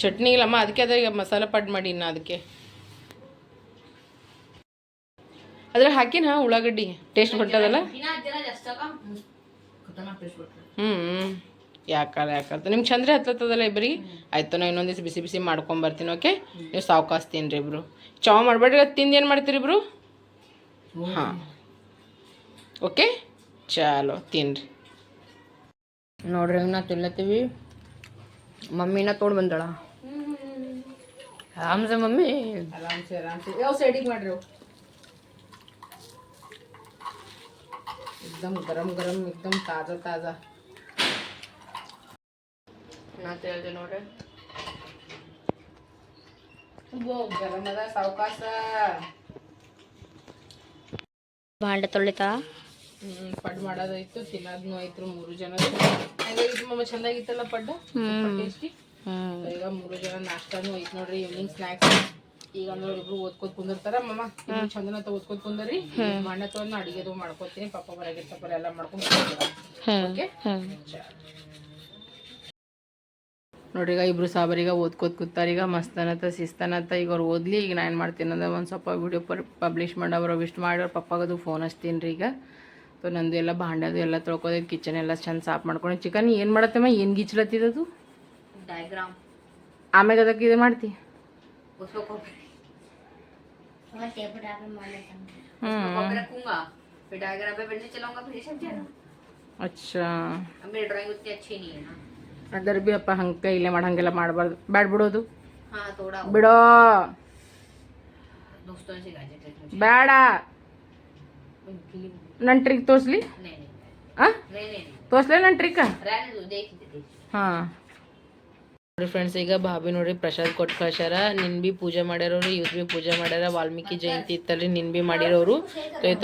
ಚಟ್ನಿ ಇಲ್ಲಮ್ಮ ಅದಕ್ಕೆ ಅದ ಈಗ ಮಸಾಲೆ ಪಡ್ ಮಾಡಿ ಇನ್ನ ಅದಕ್ಕೆ. ಅದ್ರ ಹಾಕಿನ ಹಾಂ ಉಳ್ಳಾಗಡ್ಡಿ ಟೇಸ್ಟ್ ಕೊಟ್ಟದಲ್ಲ? ಹ್ಞೂ ಯಾಕಲ್ಲ ಯಾಕಲ್ಲ ನಿಮ್ಗೆ ಚಂದ್ರೆ ಹತ್ತತ್ತದಲ್ಲ ಇಬ್ಬರಿಗೆ ಆಯ್ತು ನಾ ಇನ್ನೊಂದು ದಿವಸ ಬಿಸಿ ಬಿಸಿ ಮಾಡ್ಕೊಂಡ್ ಬರ್ತೀನಿ ಓಕೆ ನೀವು ಸಾವ್ಕಾಸ್ ತಿನ್ರಿ ಇಬ್ರು ಚಾವ್ ಮಾಡಬೇಡ್ರಿ ಅದು ತಿಂದು ಏನು ಮಾಡ್ತೀರಿ ಇಬ್ರು ಹಾಂ ಓಕೆ ಚಾಲೋ ತಿನ್ರಿ ನೋಡ್ರಿ ನಾ ತಿನ್ಲತ್ತೀವಿ ಮಮ್ಮಿನ ತೋಡ್ ಬಂದಳ ಆರಾಮ್ಸೆ ಮಮ್ಮಿ ಆರಾಮ್ಸೆ ಆರಾಮ್ಸೆ ಯಾವ ಸೈಡಿಗೆ ಮಾಡ್ರಿ ಅವು? एकदम गरम गरम एकदम ताजा ताजा ನಾ ಹೇಳ್ದೆ ನೋಡ್ರಿ वो ಗರಂ ಅದ ಸಾವ್ಕಾಸ. ಭಾಂಡೆ ತೊಳಿತಾ? ಹ್ಮ್ ಪಡ್ ಮಾಡೋದಾಯ್ತು ತಿನ್ನೋದ್ನು ಆಯ್ತು ಮೂರು ಜನ. ಮಮ್ಮ ಚಂದಾಗಿತ್ತಲ್ಲ ಪಡ್ಡ? ಟೇಸ್ಟಿ ಹ್ಮ್. ಈಗ ಮೂರು ಜನ ನಾಷ್ಟಾನು ಐತ್ ನೋಡ್ರಿ ಈವ್ನಿಂಗ್ ಸ್ನಾಕ್ಸ್ ಈಗ ಅಂದ್ರೆ ಇಬ್ರು ಓದ್ಕೋತ್ ಕುಂದಿರ್ತಾರ ಮಮ್ಮ. ಚಂದನ ಚಂದನ ಓದ್ಕೋತ್ ಕುಂದರಿ. ಮಣ್ಣ ತಗೊಂಡ್ ಅಡಿಗೆದು ಮಾಡ್ಕೋತೀನಿ ಪಪ್ಪ ಬರಾಗಿರ್ತಪ್ಪ ಎಲ್ಲ ಮಾಡ್ಕೊಂಡ್ ಓಕೆ ನೋಡ್ರಿ ಈಗ ಇಬ್ರು ಸಾಬರೀಗ ಓದ್ಕೋತ್ ಕೂತಾರೀಗ ಮಸ್ತನತ್ತ ಶಿಸ್ತನತ್ತ ಈಗ ಅವ್ರು ಓದ್ಲಿ ಈಗ ನಾ ಏನು ಮಾಡ್ತೀನಿ ಅಂದ್ರೆ ಒಂದು ಸ್ವಲ್ಪ ವಿಡಿಯೋ ಪರ್ ಪಬ್ಲಿಷ್ ಮಾಡವ್ರು ವಿಸ್ಟ್ ಮಾಡೋರು ಪಪ್ಪಾಗದು ಫೋನ್ ಹಚ್ತೀನಿ ರೀ ಈಗ ಸೊ ನಂದು ಎಲ್ಲ ಭಾಂಡದು ಎಲ್ಲ ತೊಳ್ಕೊದೈದು ಕಿಚನ್ ಎಲ್ಲ ಚಂದ ಸಾಫ್ ಮಾಡ್ಕೊಂಡು ಚಿಕನ್ ಏನು ಮಾಡತ್ತಮ್ಮ ಏನು ಗಿಚ್ಲತ್ತಿದದು डायग्राम ಆಮ್ಯಾಗ ಅದಕ್ಕೆ ಇದು ಮಾಡ್ತಿ उसको कॉपी ಹ್ಞೂ रखूंगा फिर डायग्राम पे पेंसिल चलाऊंगा फिर सब जाएगा ಅಚ್ಚಾ अब मेरी ड्राइंग उतनी अच्छी नहीं है ना ಅದರ ಬಿ ಅಪ್ಪ ಹಂಗೆ ಇಲ್ಲೇ ಮಾಡಿ ಹಂಗೆಲ್ಲ ಮಾಡಬಾರ್ದು. ಬ್ಯಾಡ್ ಬಿಡೋದು. ಬಿಡೋ. ಬ್ಯಾಡ. ನನ್ ಟ್ರಿಕ್ ತೋರ್ಸ್ಲಿ? ಹಾಂ ನನ್ ಟ್ರಿಕ್ ಹಾಂ. ನೋಡಿ ಫ್ರೆಂಡ್ಸ್ ಈಗ ಭಾಬಿ ನೋಡಿ ಪ್ರಸಾದ್ ಕೊಟ್ಟು ಕಳ್ಸ್ಯಾರ. ನಿನ್ ಬಿ ಪೂಜೆ ಮಾಡ್ಯಾರವ್ರು ಇವ್ರು ಬಿ ಪೂಜೆ ಮಾಡ್ಯಾರ. ವಾಲ್ಮೀಕಿ ಜಯಂತಿ ಇತ್ತಲ್ರಿ ನಿನ್ ಬಿ ಮಾಡಿರೋರು.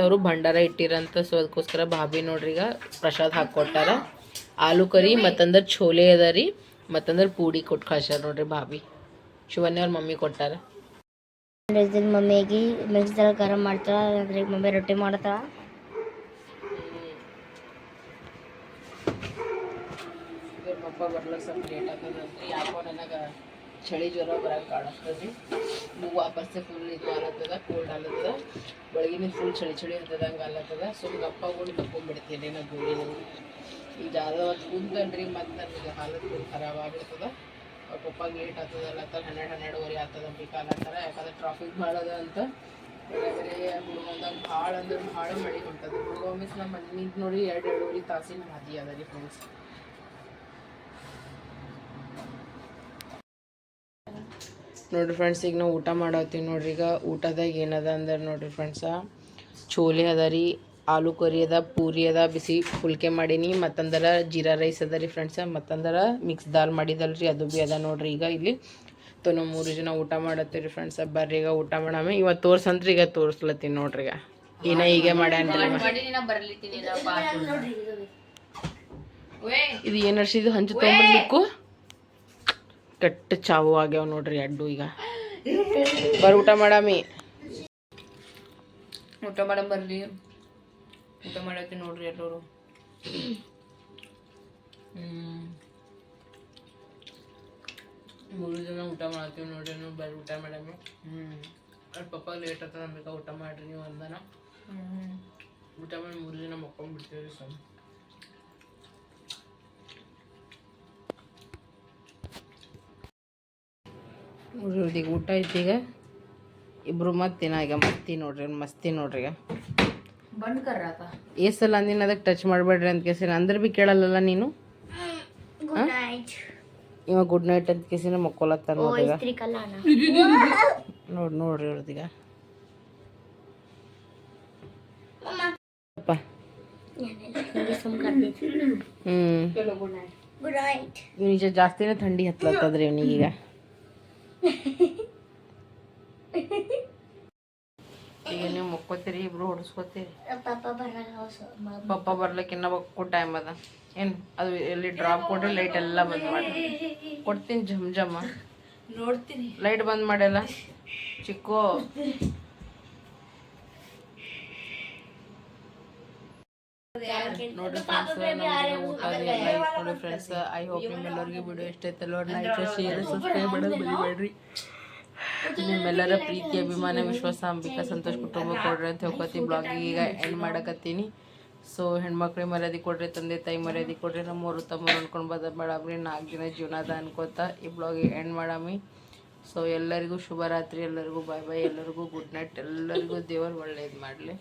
ಅವರು ಭಂಡಾರ ಇಟ್ಟಿರಂತ ಸೊ ಅದಕ್ಕೋಸ್ಕರ ಭಾಬಿ ನೋಡ್ರಿ ಈಗ ಪ್ರಸಾದ್ ಹಾಕಿ ಕೊಟ್ಟಾರ. ಆಲೂ ಕರಿ ಮತ್ತಂದ್ರೆ ಛೋಲೆ ಅದ ರೀ ಮತ್ತಂದ್ರೆ ಪೂಡಿ ಕೊಟ್ಟು ಕಳ್ಸ್ಯಾರ ನೋಡ್ರಿ ಭಾಬಿ. ಶಿವನ್ಯ ಅವ್ರ ಮಮ್ಮಿ ಕೊಟ್ಟಾರ. ಮಮ್ಮಿಗೆ ಮಿಕ್ಸ್ದಲ್ಲಿ ಗರಂ ಮಾಡ್ತಾಳ ಅಂದ್ರೆ ಮಮ್ಮಿ ರೊಟ್ಟಿ ಮಾಡ್ತಾಳ. ಇವ್ರ ಪಪ್ಪ ಬರ್ಲಿಕ್ಕೆ ಸ್ವಲ್ಪ ಲೇಟ್ ಆಗ್ತದಂತ್ರಿ ಯಾಕೋ ನನಗೆ ಚಳಿ ಜ್ವರ ಬರಂಗೆ ಕಾಣಿಸ್ತದೆ ಮೂವು ವಾಪಸ್ ಫುಲ್ ಇದು ಆಲತ್ತದ ಕೋಲ್ಡ್ ಆಲತ್ತದ ಬೆಳಗಿನ ಫುಲ್ ಚಳಿ ಚಳಿ ಇರ್ತದ ಹಂಗೆ ಆಲತ್ತದ ಸುಮ್ಮನೆ ಗಪ್ಪ ಕೊಂಡು ತಗೊಂಡ್ಬಿಡ್ತೀನಿ ನಾ ಗೋಳಿ ಈಗ ಜಾದ ಹೊತ್ತು ಕುಂತನ್ರಿ, ಮತ್ತೆ ನನಗೆ ಹಾಲತ್ ಫುಲ್ ಖರಾಬ್ ಆಗ್ಲತ್ತದ ಅವ್ರ ಪಪ್ಪ ಲೇಟ್ ಆಗ್ತದಲ್ಲ ಹನ್ನೆರಡು ಹನ್ನೆರಡುವರೆ ಆಗ್ತದ ಥರ ಯಾಕಂದ್ರೆ ಟ್ರಾಫಿಕ್ ಭಾಳ ಅದ ಅಂತ. ಹುಡುಗಂದಾಗ ಭಾಳ ಅಂದ್ರೆ ಭಾಳ ಮಳೆ ಹೊಂಟದ ಹುಡುಗ ಮಿಸ್ ನಮ್ಮ ಮನೆ ನಿಂತು ನೋಡಿ ಎರಡು ಎರಡೂವರೆ ತಾಸಿನ ಹಾದಿ ಅದ ರೀ ಫ್ರೆಂಡ್ಸ್ ನೋಡ್ರಿ ಫ್ರೆಂಡ್ಸ್ ಈಗ ನಾವು ಊಟ ಮಾಡತ್ತೀವಿ ನೋಡ್ರಿ. ಈಗ ಊಟದಾಗ ಏನದ ಅಂದ್ರೆ ನೋಡ್ರಿ ಫ್ರೆಂಡ್ಸ ಚೋಲೆ ಅದ ರೀ. ಆಲೂ ಕರಿ ಅದ, ಪೂರಿ ಅದ, ಬಿಸಿ ಫುಲ್ಕೆ ಮಾಡೀನಿ. ಮತ್ತಂದ್ರೆ ಜೀರಾ ರೈಸ್ ಅದ ರೀ ಫ್ರೆಂಡ್ಸ್ ಮತ್ತಂದ್ರೆ ಮಿಕ್ಸ್ ದಾಲ್ ಮಾಡಿದಲ್ಲ ರೀ ಅದು ಭೀ ಅದ ನೋಡ್ರಿ ಈಗ ಇಲ್ಲಿ. ತೊ ಮೂರು ಜನ ಊಟ ಮಾಡತ್ತೀವಿ ಫ್ರೆಂಡ್ಸ್ ಬರ್ರಿ ಈಗ ಊಟ ಮಾಡಾಮೆ. ಇವತ್ತು ತೋರ್ಸಂತ್ರಿ ಈಗ ತೋರಿಸ್ಲತ್ತೀನಿ ನೋಡ್ರಿ ಈಗ. ಏನ ಹೀಗೆ ಮಾಡ್ಯಾನ್ರಿ ಇದು ಏನು ಇದು ಹಂಚು ತೊಗೊಂಬರ್ಲಿಕ್ಕು ಕೆಟ್ಟ ಚಾವು ಆಗ್ಯಾವ ನೋಡ್ರಿ ಅಡ್ಡು ಈಗ. ಬರ್ ಊಟ ಮಾಡಾಮಿ. ಊಟ ಮಾಡಮ್ ಬರ್ಲಿ ಊಟ ಮಾಡೋಕೆ ನೋಡ್ರಿ ಎಲ್ಲರೂ. ಮೂರು ಜನ ಊಟ ಮಾಡ್ತೀವಿ ನೋಡ್ರಿ ನೀವು ಬರ್ರಿ ಊಟ ಮೇಡಮ್ ಹ್ಞೂ ಅವ್ರ ಪಪ್ಪ ಲೇಟ್ ಆಗ್ತದೆ ನಮ್ಗೆ ಊಟ ಮಾಡಿರಿ ನೀವು ಅಂದನ. ಊಟ ಮಾಡಿ ಮೂರು ಜನ ಮಕ್ಕೊಂಡ್ಬಿಡ್ತೀವಿ ಸ್ವಾಮಿ. ನೋಡ್ರಿ ಈಗ ಊಟ ಐತಿ ಈಗ ಇಬ್ಬರು ಈಗ ಮಸ್ತಿ ನೋಡ್ರಿ ಮಸ್ತಿ ನೋಡ್ರಿ ಈಗ. ಏ ಸಲ ಅಂದಿನ ಅದಕ್ಕೆ ಟಚ್ ಮಾಡಬೇಡ್ರಿ ಅಂತ ಕೇಸಿನ. ಅಂದ್ರೆ ಭೀ ಕೇಳಲ್ಲಲ್ಲ ನೀನು? ಗುಡ್ ನೈಟ್ ಇವ ಗುಡ್ ನೈಟ್ ಅಂತ ಕೇಸಿನ ಕಲ್ಲಾನ ನೋಡಿ ನೋಡ್ರಿ ಕರ್ತೀನಿ ಹ್ಞೂ ಗುಡ್ ನೈಟ್ ನಿಜ ಜಾಸ್ತಿನೇ ಥಂಡಿ ಹತ್ಲತ್ತದ್ರಿ ಇವನಿಗೀಗ. ಮುಗಿಸ್ಕೊತೀರಿ ಇಬ್ರು ಹೊಡಿಸ್ಕೋತೀರಿ? ಪಪ್ಪ ಬರ್ಲಿಕ್ಕೆ ಇನ್ನ ಟೈಮ್ ಅದ. ಏನ್ ಅದು ಎಲ್ಲಿ ಡ್ರಾಪ್ ಕೊಡ್ರಿ ಲೈಟ್ ಎಲ್ಲ ಬಂದ್ ಮಾಡಿ. ಕೊಡ್ತೀನಿ ಜಮ್ ಜಮ. ನೋಡ್ತೀನಿ. ಲೈಟ್ ಬಂದ್ ಮಾಡಲ್ಲ ಚಿಕ್ಕು. ನೋಡಿ ಫ್ರೆಂಡ್ಸ್ ಊಟ ಎಲ್ಲ ನೋಡಿ ಫ್ರೆಂಡ್ಸ್ ಐ ಹೋಪ್ ನಿಮ್ಮೆಲ್ಲರಿಗೂ ವಿಡಿಯೋ ಇಷ್ಟ ಆಯ್ತಲ್ಲ. ಲೈಕ್ ಶೇರ್ ಸಬ್ಸ್ಕ್ರೈಬ್ ಮಾಡೋದು ಮರಿಬೇಡ್ರಿ. ನಿಮ್ಮೆಲ್ಲರ ಪ್ರೀತಿ ಅಭಿಮಾನ ವಿಶ್ವಾಸ ಅಂಬಿಕಾ ಸಂತೋಷ್ ಕುಟುಂಬ ಕೊಡ್ರಿ ಅಂತ ಹೇಳ್ಕೊತಿ ಬ್ಲಾಗಿಗೆ ಈಗ ಎಂಡ್ ಮಾಡಕತ್ತೀನಿ. ಸೊ ಹೆಣ್ಮಕ್ಳಿಗೆ ಮರ್ಯಾದೆ ಕೊಡ್ರಿ ತಂದೆ ತಾಯಿ ಮರ್ಯಾದೆ ಕೊಡ್ರಿ ನಮ್ಮೂರು ತಮ್ಮರು ಅನ್ಕೊಂಡು ಬದ ಮಾಡಾಮ್ರಿ ನಾಲ್ಕು ದಿನ ಜೀವನ ಅದ ಅನ್ಕೋತ ಈ ಬ್ಲಾಗ್ ಎಂಡ್ ಮಾಡಾಮಿ. ಸೊ ಎಲ್ಲರಿಗೂ ಶುಭರಾತ್ರಿ ಎಲ್ಲರಿಗೂ ಬಾಯ್ ಬಾಯ್ ಎಲ್ಲರಿಗೂ ಗುಡ್ ನೈಟ್ ಎಲ್ಲರಿಗೂ ದೇವರು ಒಳ್ಳೇದು ಮಾಡಲಿ.